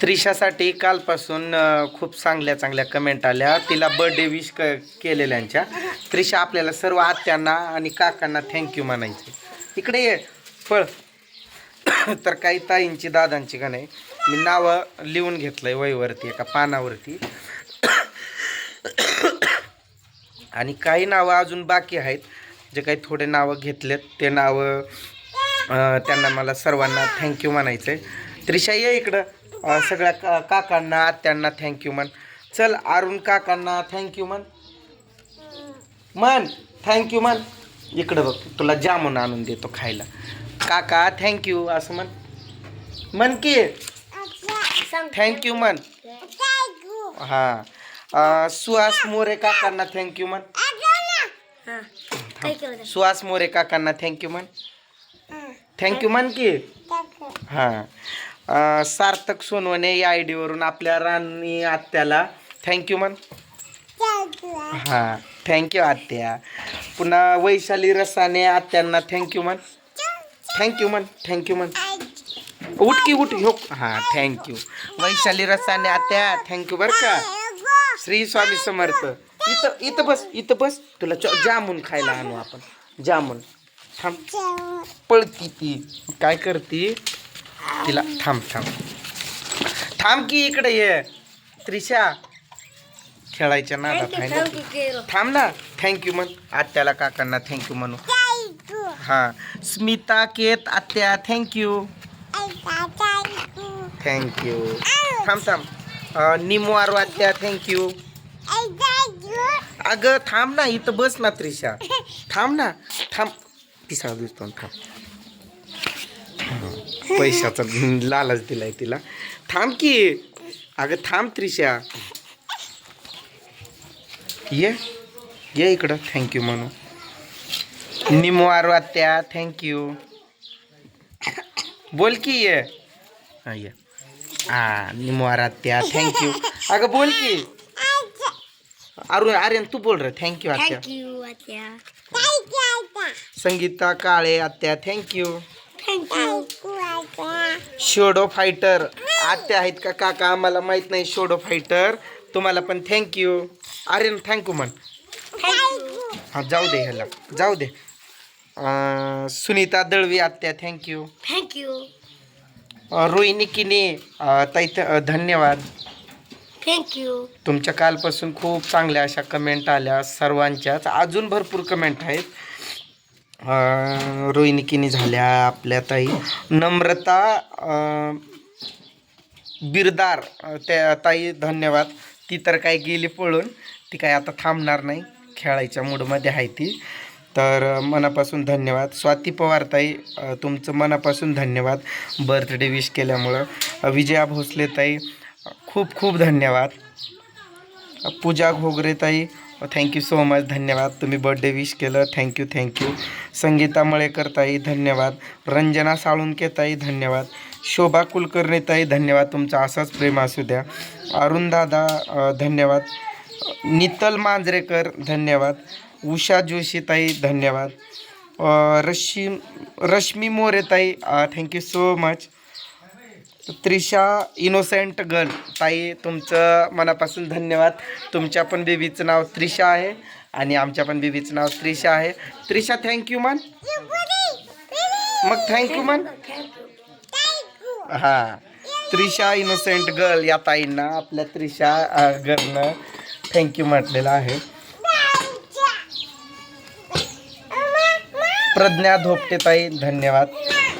त्रिशासाठी कालपासून खूप चांगल्या चांगल्या कमेंट आल्या. तिला बर्थडे विश क केलेल्यांच्या. त्रिशा आपल्याला सर्व आत्यांना आणि काकांना थँक्यू म्हणायचे. इकडे ये. फळ तर काही ताईंची दादांची का नाही मी नावं लिहून घेतलं आहे वहीवरती एका पानावरती. आणि काही नावं अजून बाकी आहेत. जे काही थोडे नावं घेतलेत ते नावं त्यांना मला सर्वांना थँक्यू म्हणायचं आहे त्रिशा ये इकडं. सगळ्या का काकांना आत्यांना थँक्यू म्हण. चल अरुण काकांना थँक्यू म्हण. म्हण थँक्यू म्हण. इकडं बघ तुला जामून आणून देतो खायला. काका थँक्यू असं म्हण. म्हण की. थँक्यू म्हण. हां. सुहास मोरे काकांना थँक्यू म्हण. सुहास मोरे काकांना थँक्यू म्हण. थँक्यू म्हण की. हां. अं, सार्थक सोनवणे या आय डीवरून आपल्या राणी आत्याला. थँक्यू म्हण हां थँक्यू आत्या. पुन्हा वैशाली रसाने आत्यांना थँक्यू म्हण थँक्यू म्हण थँक्यू म्हण उठ की उठ. हो हां थँक्यू वैशाली रसाने आत्या थँक्यू बरं का. श्री स्वामी समर्थ. इथं इथं बस इथं बस. तुला च- जामून खायला आणू आपण. जामून. थांब. पळती ती. काय करती? तिला थांब थांब. थांब की इकडे ये. त्रिशा खेळायच्या ना. थांब ना. थँक्यू म्हण. आत्याला काकांना थँक्यू म्हणू. हां. स्मिता केत आत्या थँक्यू थँक्यू थांब थांब. निमवार आत्या थँक्यू अगं थांब ना. इथं बस ना त्रिशा. थांब ना. थांब. तिसरा दिसतो थांब. पैशाचा लालच दिलाय तिला. थांब की. अगं थांब त्रिशा. ये. ये इकडं. थँक्यू म्हणू निमवार आत्या थँक्यू बोल की ये. हा ये. हा निमवार आत्या थँक्यू अगं बोल की. अरुण आर्यन तू बोल रे. थँक्यू आत्या. थँक्यू आत्या. संगीता काळे आत्या. थँक्यू थँक्यू शोडो फायटर. आत्या आहेत का काका? आम्हाला माहीत नाही शोडो फायटर. तुम्हाला पण थँक्यू आर्यन थँक्यू म्हण. हा जाऊ दे ह्याला. जाऊ दे. सुनीता दळवी आत्या थँक्यू थँक्यू रोहिणी किने ताई धन्यवाद. थँक्यू तुमच्या कालपासून खूप चांगल्या अशा कमेंट आल्या सर्वांच्याच. अजून भरपूर कमेंट आहेत. अं, झाल्या आपल्या ताई. नम्रता बिरदार त्या ताई धन्यवाद. ती तर काय गेली पळून. ती काय आता थांबणार नाही. खेळायच्या मूडमध्ये आहे ती. तर मनापासून धन्यवाद. स्वाती पवार ताई तुमचं मनापासून धन्यवाद. बर्थडे विश केल्यामुळं. विजया भोसले ताई खूप खूप धन्यवाद. पूजा घोगरे ताई थँक्यू सो मच धन्यवाद. तुम्ही बर्थडे विश केलं. Thank you thank you Sangeeta मळेकरताई धन्यवाद. रंजना साळुंकेताई धन्यवाद. शोभा कुलकर्णीताई धन्यवाद. तुमचा असाच प्रेम असू द्या. अरुण दादा धन्यवाद. नितल मांजरेकर धन्यवाद. उषा जोशीताई धन्यवाद. Rashmi Rashmi मोरेताई thank you so much Trisha innocent girl ताई तुमचं मनापासून धन्यवाद. तुमच्या पण बेबीचं नाव त्रिशा आहे आणि आमच्या पण बेबीचं नाव त्रिशा आहे. त्रिशा थँक्यू मन मग थँक्यू मन हां. त्रिशा इनोसेंट गर्ल या ताईंना आपल्या त्रिशा गर्लनं थँक्यू म्हटलेलं आहे. प्रज्ञा धोपटे ताई धन्यवाद.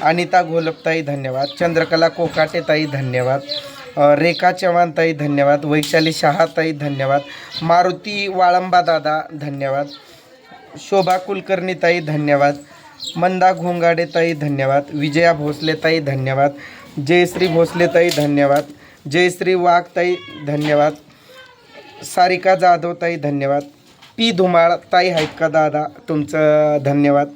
अनिता घोलपताई धन्यवाद. चंद्रकला कोकाटेताई धन्यवाद. रेखा चव्हाणताई धन्यवाद. वैशाली शहाताई धन्यवाद. मारुती वाळंबा दादा धन्यवाद. शोभा कुलकर्णीताई धन्यवाद. मंदा घोंगाडेताई धन्यवाद. विजया भोसलेताई धन्यवाद. जयश्री भोसलेताई धन्यवाद. जयश्री वाघताई धन्यवाद. सारिका जाधवताई धन्यवाद. पी धुमाळ ताई आहेत का दादा? तुमचं धन्यवाद.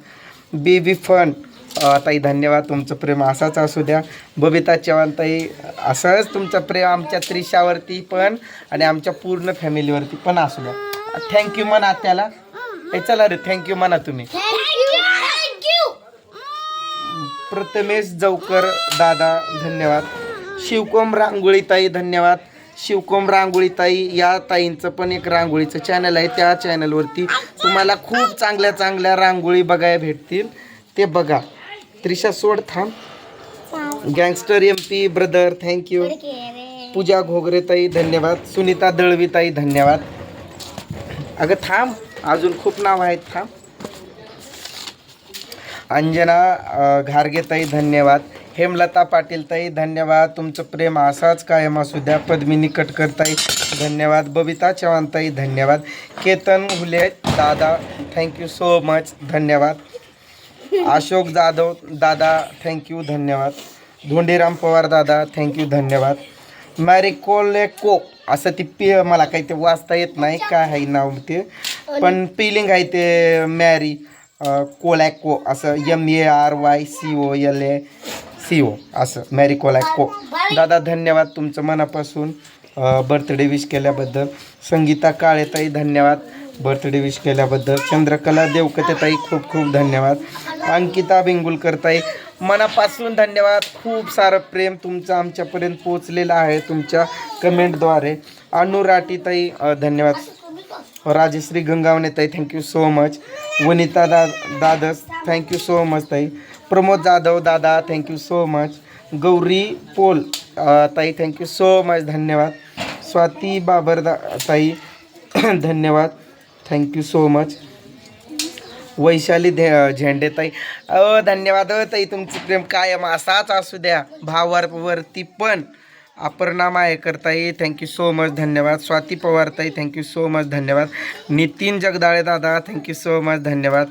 बेबी फन ताई धन्यवाद. तुमचं प्रेम असाच असू द्या. बबिता चव्हाण ताई असंच तुमचं प्रेम आमच्या त्रिशावरती पण आणि आमच्या पूर्ण फॅमिलीवरती पण असू द्या. थँक्यू म्हणा त्याला. ए चला रे थँक्यू म्हणा तुम्ही. प्रथमेश जवकर दादा धन्यवाद. शिवकोम रांगोळीताई धन्यवाद. शिवकोम रांगोळीताई या ताईंचं पण एक रांगोळीचं चॅनल आहे. त्या चॅनलवरती तुम्हाला खूप चांगल्या चांगल्या रांगोळी बघायला भेटतील. ते बघा. त्रिशा सोड थांब. Gangster M P brother thank you Pooja Ghogare ताई धन्यवाद. सुनीता दळवी ताई धन्यवाद. अगं थांब. अजून खूप नाव आहेत थांब. अंजना घारगेताई धन्यवाद. हेमलता पाटील ताई धन्यवाद. तुमचं प्रेम असाच कायम असू द्या. पद्मिनी कटकर ताई धन्यवाद. बबिता चव्हाण ताई धन्यवाद. केतन हुले दादा थँक्यू सो मच धन्यवाद. अशोक जाधव दादा थँक्यू धन्यवाद. धोंडीराम पवार दादा थँक्यू धन्यवाद. मॅरिकोलेको असं ती पी मला काही ते वाचता येत नाही काय आहे नाव ते. पण पिलिंग आहे ते मॅरी कोलॅको असं M A R Y C O L A C O असं मॅरी कोलॅको दादा धन्यवाद तुमचं मनापासून बर्थडे विश केल्याबद्दल. संगीता काळेताई धन्यवाद. बर्थडे विश केल्याबद्दल चंद्रकला देवकतेताई खूप खूप धन्यवाद. अंकिता बिंगुलकर ताई मनापासून धन्यवाद. खूप सारं प्रेम तुमचं आमच्यापर्यंत पोचलेलं आहे तुमच्या कमेंटद्वारे. अनुराटीताई धन्यवाद. राजश्री गंगावणे ताई थँक्यू सो मच वनिता दा दादस थँक्यू सो मच ताई. प्रमोद जाधव दादा thank you so much Gauri Pol ताई थँक्यू सो मच धन्यवाद. स्वाती बाबर दा ताई धन्यवाद. Thank you so much Vaishali धे झेंडेताई अ धन्यवाद. ताई तुमचं प्रेम कायम असाच असू द्या. भावावरती पण अपर्णा मायेकर करताई. थँक्यू सो मच धन्यवाद. स्वाती पवार ताई थँक्यू सो मच धन्यवाद. नितीन जगदाळे दादा थँक्यू सो मच धन्यवाद.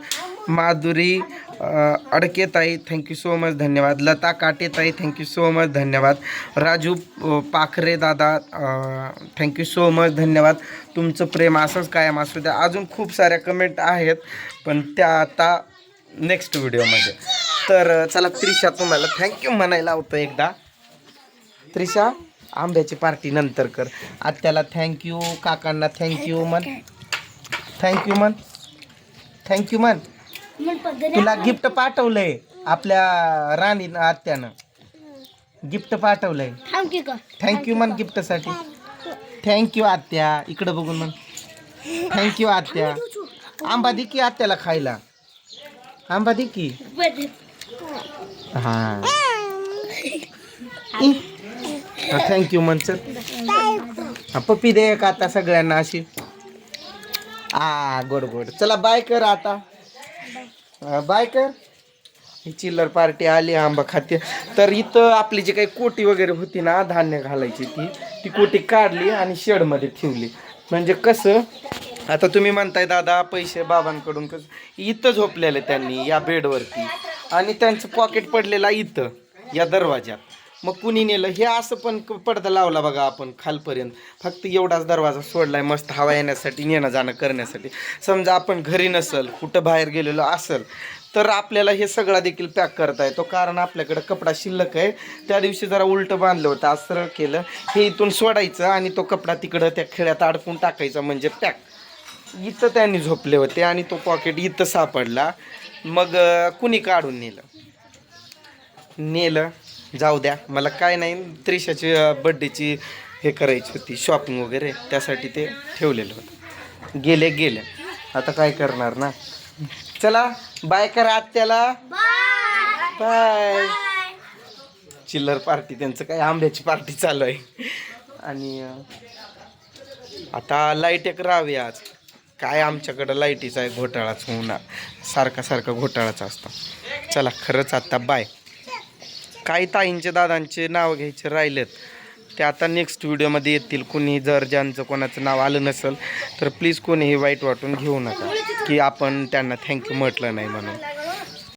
माधुरी अडकेताई थँक्यू सो मच धन्यवाद. लता काटेताई थँक्यू सो मच धन्यवाद. राजू पाखरे दादा थँक्यू सो मच धन्यवाद. तुमचं प्रेम असंच कायम असू द्या. अजून खूप साऱ्या कमेंट आहेत पण त्या आता नेक्स्ट व्हिडिओमध्ये तर चला त्रिशा तुम्हाला थँक्यू म्हणायला होतं एकदा. त्रिशा आंब्याची पार्टी नंतर कर. आत्याला थँक्यू काकांना थँक्यू मन थँक्यू मन थँक्यू मन तुला गिफ्ट पाठवलंय आपल्या राणी आत्यानं. गिफ्ट पाठवलंय. थँक्यू का? थँक्यू म्हण गिफ्टसाठी. थँक्यू आत्या. इकडं बघून म्हण. थँक्यू आत्या. आंबा दे की आत्याला खायला. आंबा दे की. हा. थँक्यू म्हण चल. हा, पप्पी दे का आता सगळ्यांना अशी. आ गोड गोड. चला बाय कर आता. बाय कर. ही चिल्लर पार्टी आली आंबा खाते. तर इथं आपली जी काही कोटी वगैरे होती ना धान्य घालायची ती ती कोटी काढली आणि शेडमध्ये ठेवली. म्हणजे कसं आता तुम्ही म्हणताय दादा पैसे बाबांकडून कसं? इथं झोपलेलं त्यांनी या बेडवरती आणि त्यांचं पॉकेट पडलेला इथं या दरवाज्यात. मग कुणी नेलं? हे असं पण पडदा लावला बघा आपण खालपर्यंत. फक्त एवढाच दरवाजा सोडलाय मस्त हवा येण्यासाठी नेणं जाणं करण्यासाठी. समजा आपण घरी नसल कुठं बाहेर गेलेलो असल तर आपल्याला हे सगळा देखील पॅक करता येतो. कारण आपल्याकडं कपडा शिल्लक आहे. त्या दिवशी जरा उलटं बांधलं होतं आज सरळ केलं. हे इथून सोडायचं आणि तो कपडा तिकडं त्या खेड्यात अडकून टाकायचा म्हणजे पॅक. इथं त्यांनी झोपले होते आणि तो पॉकेट इथं सापडला. मग कुणी काढून नेलं? नेलं. जाऊ द्या. मला काय नाही त्रिशाची बड्डेची हे करायची होती शॉपिंग वगैरे. त्यासाठी ते ठेवलेलं होतं. गेले गेले. आता काय करणार ना? चला बाय करा आत्याला. बाय चिल्लर पार्टी त्यांचं काय आंब्याची पार्टी चालू आहे. आणि आता लाइट एक राहावी आज. काय आमच्याकडं लाईटीचा आहे घोटाळाच होणार. सारखा सारखा घोटाळाच असतो. चला खरंच आता बाय काही ताईंचे दादांचे नाव घ्यायचे राहिलेत. ते आता नेक्स्ट व्हिडिओमध्ये येतील. कुणी जर ज्यांचं कोणाचं नाव आलं नसेल तर प्लीज कोणीही वाईट वाटून घेऊ नका. की आपण त्यांना थँक्यू म्हटलं नाही म्हणून.